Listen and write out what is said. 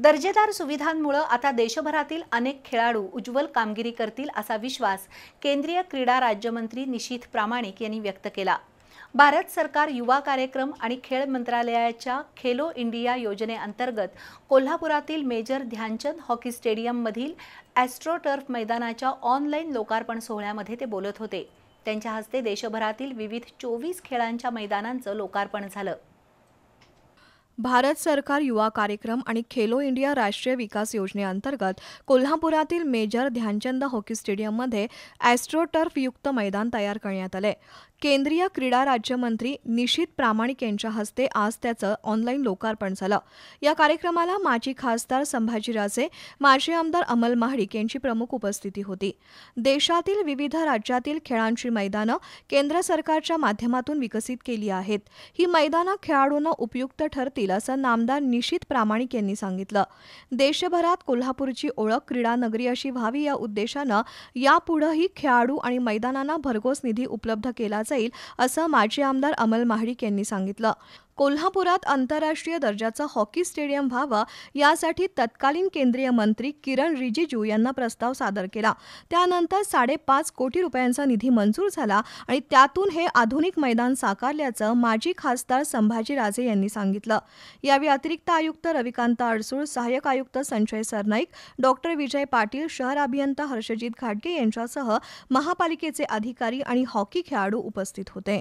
दर्जेदार सुविधांमुळे आता देशभरातील अनेक खेळाडू उज्ज्वल कामगिरी करतील असा विश्वास केंद्रीय क्रीडा राज्यमंत्री निशीथ प्रामाणिक यांनी व्यक्त केला. भारत सरकार युवा कार्यक्रम आणि खेळ मंत्रालयाच्या खेलो इंडिया योजनेअंतर्गत कोल्हापुरातील मेजर ध्यानचंद हॉकी स्टेडियममधील ॲस्ट्रोटर्फ मैदानाच्या ऑनलाईन लोकार्पण सोहळ्यामध्ये ते बोलत होते. त्यांच्या हस्ते देशभरातील विविध चोवीस खेळांच्या मैदानांचं लोकार्पण झालं. भारत सरकार युवा कार्यक्रम आणि खेलो इंडिया राष्ट्रीय विकास योजनेअंतर्गत कोल्हापुरातील मेजर ध्यानचंद हॉकी स्टेडियममध्ये ॲस्ट्रोटर्फयुक्त मैदान तयार करण्यात आले. केंद्रीय क्रीडा राज्यमंत्री निशित प्रामाणिक यांच्या हस्ते आज त्याचं ऑनलाईन लोकार्पण झालं. या कार्यक्रमाला माजी खासदार संभाजीराजे माजी आमदार अमल महाडिक यांची प्रमुख उपस्थिती होती. देशातील विविध राज्यातील खेळांची मैदानं केंद्र सरकारच्या माध्यमातून विकसित केली आहेत. ही मैदानं खेळाडूंना उपयुक्त ठरतील असं नामदार निशित प्रामाणिक यांनी सांगितलं. देशभरात कोल्हापूरची ओळख क्रीडा नगरी अशी व्हावी या उद्देशानं यापुढंही खेळाडू आणि मैदानांना भरघोस निधी उपलब्ध केला जाईल असं माजी आमदार अमल महाडिक यांनी सांगितलं. कोल्हापुरात आंतरराष्ट्रीय दर्जाचं हॉकी स्टेडियम व्हावा यासाठी तत्कालीन केंद्रीय मंत्री किरण रिजिजू यांना प्रस्ताव सादर केला. त्यानंतर साडेपाच कोटी रुपयांचा निधी मंजूर झाला आणि त्यातून हे आधुनिक मैदान साकारल्याचं माजी खासदार संभाजीराजे यांनी सांगितलं. यावेळी अतिरिक्त आयुक्त रविकांत अडसूळ सहाय्यक आयुक्त संजय सरनाईक डॉक्टर विजय पाटील शहर अभियंता हर्षजित घाटगे यांच्यासह महापालिकेचे अधिकारी आणि हॉकी खेळाडू उपस्थित होते.